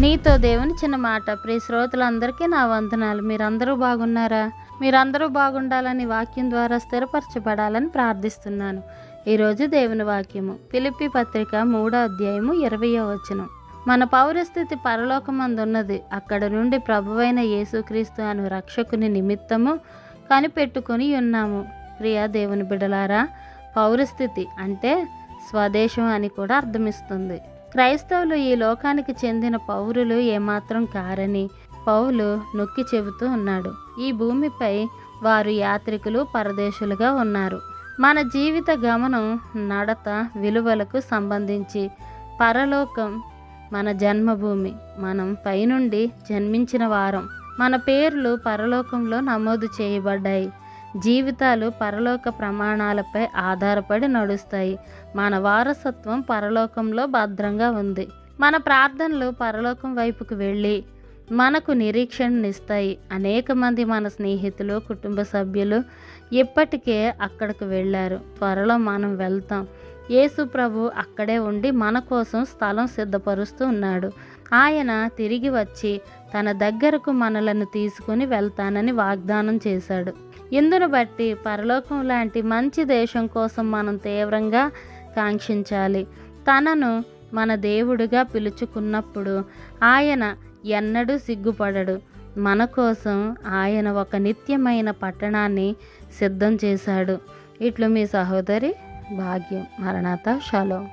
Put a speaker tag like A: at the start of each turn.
A: నీతో దేవుని చిన్న మాట. ప్రియ శ్రోతలందరికీ నా వందనాలు. మీరందరూ బాగున్నారా? మీరందరూ బాగుండాలని వాక్యం ద్వారా స్థిరపరచబడాలని ప్రార్థిస్తున్నాను. ఈరోజు దేవుని వాక్యము. పిలిపి పత్రిక మూడో అధ్యాయము ఇరవయో వచనం. మన పౌరస్థితి పరలోకమందున్నది. అక్కడ నుండి ప్రభువైన యేసుక్రీస్తు అను రక్షకుని నిమిత్తము కనిపెట్టుకొని ఉన్నాము. ప్రియా దేవుని బిడలారా పౌరస్థితి అంటే స్వదేశం అని కూడా అర్థమిస్తుంది. క్రైస్తవులు ఈ లోకానికి చెందిన పౌరులు ఏమాత్రం కారని పౌలు నొక్కి చెబుతూ ఉన్నాడు. ఈ భూమిపై వారు యాత్రికులు పరదేశులుగా ఉన్నారు. మన జీవిత గమనం నడత విలువలకు సంబంధించి. పరలోకం మన జన్మభూమి. మనం పైనుండి జన్మించిన వారం. మన పేర్లు పరలోకంలో నమోదు చేయబడ్డాయి. జీవితాలు పరలోక ప్రమాణాలపై ఆధారపడి నడుస్తాయి. మన వారసత్వం పరలోకంలో భద్రంగా ఉంది. మన ప్రార్థనలు పరలోకం వైపుకు వెళ్ళి మనకు నిరీక్షణనిస్తాయి. అనేక మంది మన స్నేహితులు కుటుంబ సభ్యులు ఇప్పటికే అక్కడికి వెళ్ళారు. త్వరలో మనం వెళ్తాం. యేసు ప్రభు అక్కడే ఉండి మన కోసం స్థలం సిద్ధపరుస్తూ ఉన్నాడు. ఆయన తిరిగి వచ్చి తన దగ్గరకు మనలను తీసుకుని వెళ్తానని వాగ్దానం చేశాడు. ఇందును బట్టి పరలోకం లాంటి మంచి దేశం కోసం మనం తీవ్రంగా కాంక్షించాలి. తనను మన దేవుడిగా పిలుచుకున్నప్పుడు ఆయన ఎన్నడూ సిగ్గుపడడు. మన కోసం ఆయన ఒక నిత్యమైన పట్టణాన్ని సిద్ధం చేశాడు. ఇట్లు మీ సహోదరి భాగ్యం. మరణాత షలో.